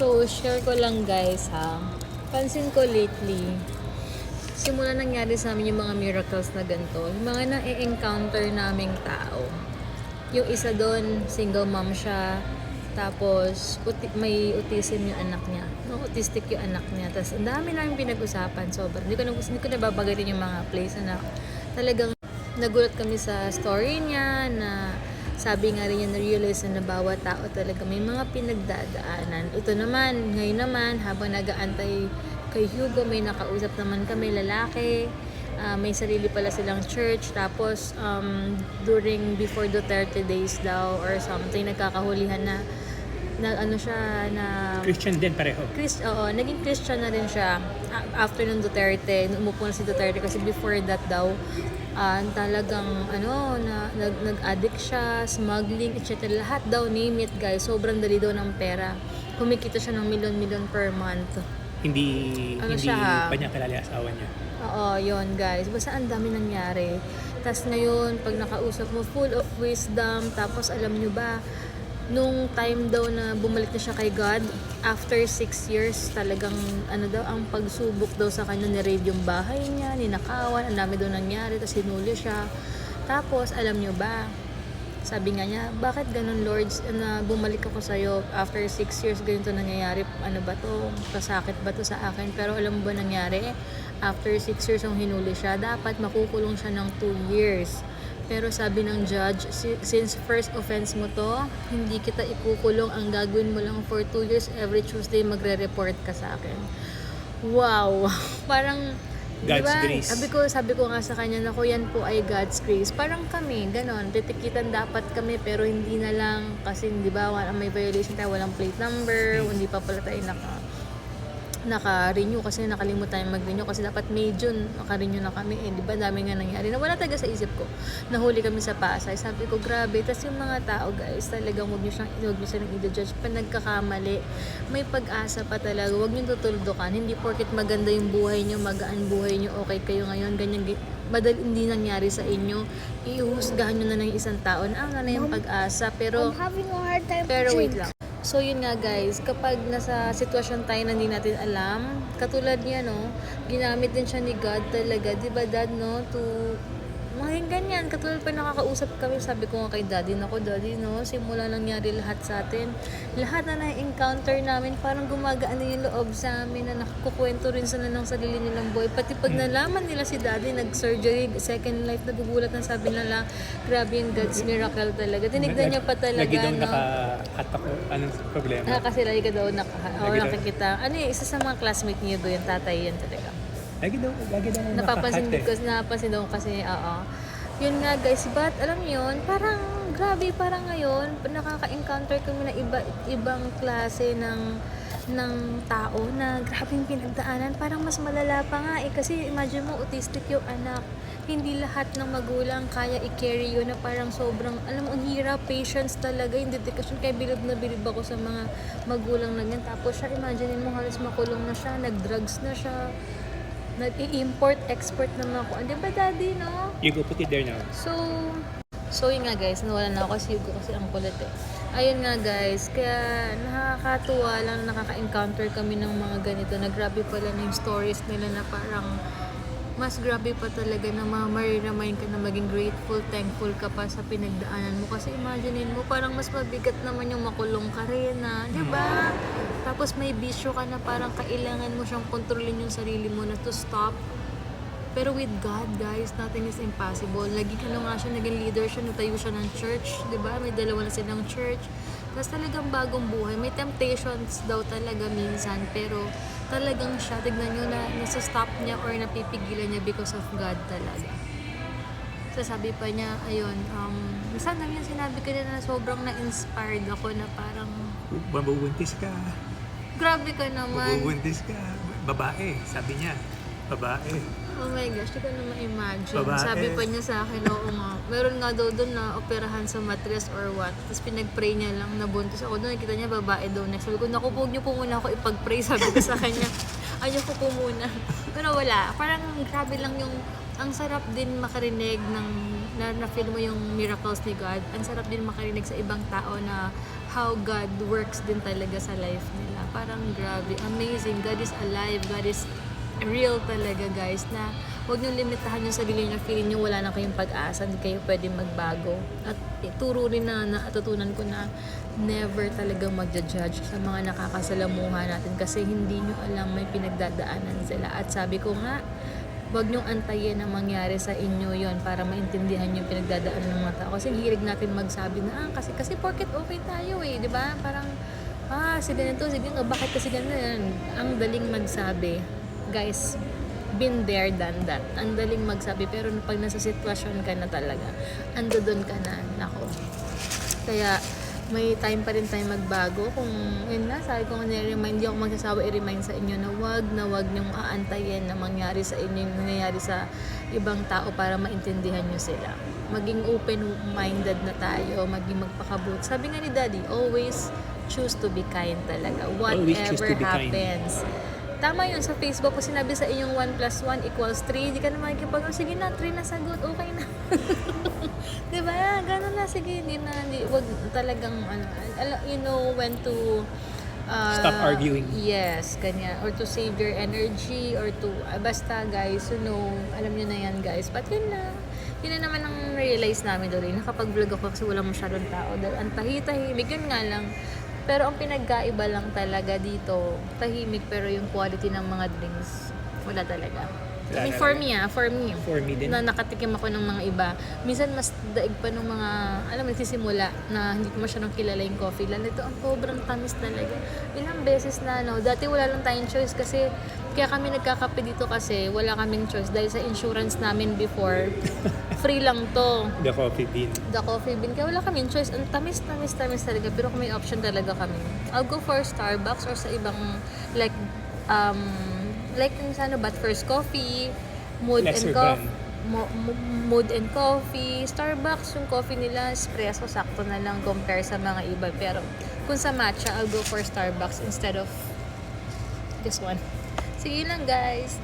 So, share ko lang guys ha. Pansin ko lately, simula nangyari sa amin yung mga miracles na ganito, yung mga na-encounter naming tao. Yung isa doon, single mom siya, tapos uti- may autism yung anak niya. No, autistic yung anak niya. Tapos ang dami namin pinag-usapan. Sobrang, hindi ko na, hindi ko na babagatin yung mga place na talagang nagulat kami sa story niya na sabi nga rin niya na-realize na bawat tao talaga may mga pinagdadaanan. Ito naman, ngayon naman, habang nag-aantay kay Hugo, may nakausap naman kami lalaki. Ah, may sarili pala silang church. Tapos, um, during before Duterte days daw or something, nagkakahulihan na na ano siya na Christian din pareho. Chris, oo, naging Christian na rin siya after ng Duterte, umupo na si Duterte kasi before that daw, ah, talagang ano, na, nag, nag-addict siya, smuggling, etc. Lahat daw, name it guys, sobrang dali daw ng pera. Kumikita siya ng milyon-milyon per month. Hindi Ano hindi siya, pa niya kilala asawa niya. Oo, yon guys. Basta ang dami nangyari. Tapos ngayon, pag nakausap mo, full of wisdom. Tapos alam nyo ba, nung time daw na bumalik na siya kay God, after six years, talagang ano daw, ang pagsubok daw sa kanya, ni-raid yung bahay niya, ninakawan, ang dami daw nangyari, tapos hinuli siya. Tapos, alam nyo ba, sabi nga niya, bakit ganun Lord na bumalik ako sa'yo after 6 years ganito nangyayari, ano ba to, kasakit ba to sa akin? Pero alam mo ba nangyari? After 6 years ang hinuli siya, dapat makukulong siya ng 2 years. Pero sabi ng judge, si- since first offense mo to, hindi kita ikukulong, ang gagawin mo lang for 2 years, every Tuesday magre-report ka sa akin. Wow! Parang God's Diba? grace. Sabi ko, sabi ko nga sa kanya na ko yan po ay God's grace. Parang kami, ganon. Titikitan dapat kami pero hindi na lang kasi di ba wala may violation tayo, walang plate number, hindi pa pala tayo naka naka-renew kasi nakalimutan tayong mag-renew kasi dapat May, June, naka-renew na kami eh. Di ba dami nga nangyari na wala talaga sa isip ko. Nahuli kami sa Pasay. Sabi ko, grabe. Tapos yung mga tao guys, talagang huwag nyo siyang, huwag nyo silang i-judge. Pa nagkakamali, may pag-asa pa talaga. Huwag nyo tutuldukan. Hindi porket maganda yung buhay nyo, magaan buhay nyo, okay kayo ngayon, ganyan, gi- madali hindi nangyari sa inyo, iuhusgahan nyo na ng isang tao na ang na yung pag-asa. Pero, I'm having a hard time pero wait lang. So yun nga guys, kapag nasa sitwasyon tayo na hindi natin alam, katulad niya no, ginamit din siya ni God talaga, di ba dad no, to maging ganyan. Katulad pa nakakausap kami, sabi ko nga kay daddy, nako daddy no, simula nangyari lahat sa atin. Lahat na na-encounter namin, parang gumagaan na yung loob sa amin na nakukwento rin sila ng sarili nilang buhay. Pati pag nalaman nila si daddy nag-surgery, second life, nagugulat na sabi nila, grabe yung God's miracle talaga. Tinignan niya pa talaga, Lagi daw no? naka-hat ako. Anong problema? Ah, kasi lagi ka daw naka, oh, daw. nakikita. Ano yun, isa sa mga classmate niyo doon, tatay yan talaga. Lagi daw, lagi daw Napapansin naka-hat ko, eh. napapansin daw kasi, oo. Yun nga guys, but alam niyo yun, parang grabe, parang ngayon, nakaka-encounter kami na iba, ibang klase ng ng tao na grabe yung pinagdaanan. Parang mas malala pa nga eh. Kasi imagine mo, autistic yung anak. Hindi lahat ng magulang kaya i-carry yun na parang sobrang, alam mo, ang hirap, patience talaga, yung dedication. Kaya bilib na bilib ako sa mga magulang na yan. Tapos siya, imagine mo, halos makulong na siya, nag-drugs na siya, nag-i-import, export na mga ko. Di ba daddy, no? You go put it there now. So, so yun nga guys, nawala na ako kasi Hugo kasi ang kulit eh. Ayun nga guys, kaya nakakatuwa lang na nakaka-encounter kami ng mga ganito na grabe pala na yung stories nila na parang mas grabe pa talaga na ma-remind ka na maging grateful, thankful ka pa sa pinagdaanan mo. Kasi imaginein mo, parang mas mabigat naman yung makulong ka rin na, di ba? Tapos may bisyo ka na parang kailangan mo siyang kontrolin yung sarili mo na to stop pero with God, guys, nothing is impossible. Lagi ka na nga siya, naging leader siya, natayo siya ng church, di ba? May dalawa na silang church. Tapos talagang bagong buhay. May temptations daw talaga minsan, pero talagang siya, tignan nyo na nasa-stop niya or napipigilan niya because of God talaga. So sabi pa niya, ayun, um, minsan lang yung sinabi ko na, na sobrang na-inspired ako na parang, Mabubuntis ka. grabe ka naman. Mabubuntis ka. Babae, sabi niya. Babae. Oh my gosh, di ko na ma-imagine. Babae. Sabi pa niya sa akin, oo nga. Meron nga daw doon na operahan sa mattress or what. Tapos pinag-pray niya lang, nabuntis ako doon. Nakita niya babae daw next. Sabi ko, naku, huwag niyo po muna ako ipag-pray. Sabi ko sa kanya, ayoko po muna. Pero wala. Parang grabe lang yung, ang sarap din makarinig ng na na-feel mo yung miracles ni God. Ang sarap din makarinig sa ibang tao na how God works din talaga sa life nila. Parang grabe, amazing. God is alive. God is real talaga guys na huwag niyong limitahan yung sarili niyo feeling niyo wala na kayong pag-asa hindi kayo pwede magbago at ituro rin na natutunan ko na never talagang magja-judge sa mga nakakasalamuha natin kasi hindi niyo alam may pinagdadaanan sila at sabi ko nga Huwag niyong antayin na mangyari sa inyo yon para maintindihan yung pinagdadaanan ng mga tao. Kasi hilig natin magsabi na, ah, kasi, kasi porket okay tayo eh, di ba? Parang, ah, si ganito, sige nga, bakit kasi ganito? Ang daling magsabi. Guys, been there, done that. Ang daling magsabi, pero pag nasa sitwasyon ka na talaga, ando doon ka na, nako. Kaya, may time pa rin tayo magbago. Kung, yun na, sabi ko nga nire-remind, hindi ako magsasawa i-remind sa inyo na wag na wag niyong aantayin na mangyari sa inyo yung nangyayari sa ibang tao para maintindihan niyo sila. Maging open-minded na tayo, maging magpakabut. Sabi nga ni Daddy, always choose to be kind talaga. Whatever be kind. Tama yun sa Facebook ko sinabi sa inyong 1 plus 1 equals 3. Hindi ka na makikipag, oh, sige na, 3 na sagot, okay na. Di ba? Ganun na, sige, hindi na, hindi, wag talagang, ano, you know when to, uh, Stop arguing. Yes, ganyan. Or to save your energy, or to, ah, basta guys, you know, alam nyo na yan guys. But yun na, yun na naman ang realize namin doon. Nakapag-vlog ako kasi wala masyadong tao. Dahil ang tahi-tahimik, yun nga lang. Pero ang pinagkaiba lang talaga dito, tahimik pero yung quality ng mga drinks, wala talaga. I mean, Wala for me ah, for me. For me din. Na nakatikim ako ng mga iba. Minsan mas daig pa ng mga, alam mo, nagsisimula na hindi ko masyadong kilala yung coffee. Lalo ito, ang sobrang tamis talaga. Ilang beses na, no? Dati wala lang tayong choice kasi, kaya kami nagkakape dito kasi wala kaming choice dahil sa insurance namin before, free lang to The coffee bean. the coffee bean. Kaya wala kaming choice. Ang tamis, tamis, tamis talaga. Pero kung may option talaga kami. I'll go for Starbucks or sa ibang, like, um, like yung sa ano, but first coffee, mood Lesser and coffee. mo- mood and coffee. Starbucks, yung coffee nila, espresso, sakto na lang compare sa mga iba. Pero kung sa matcha, I'll go for Starbucks instead of this one. Sige lang guys.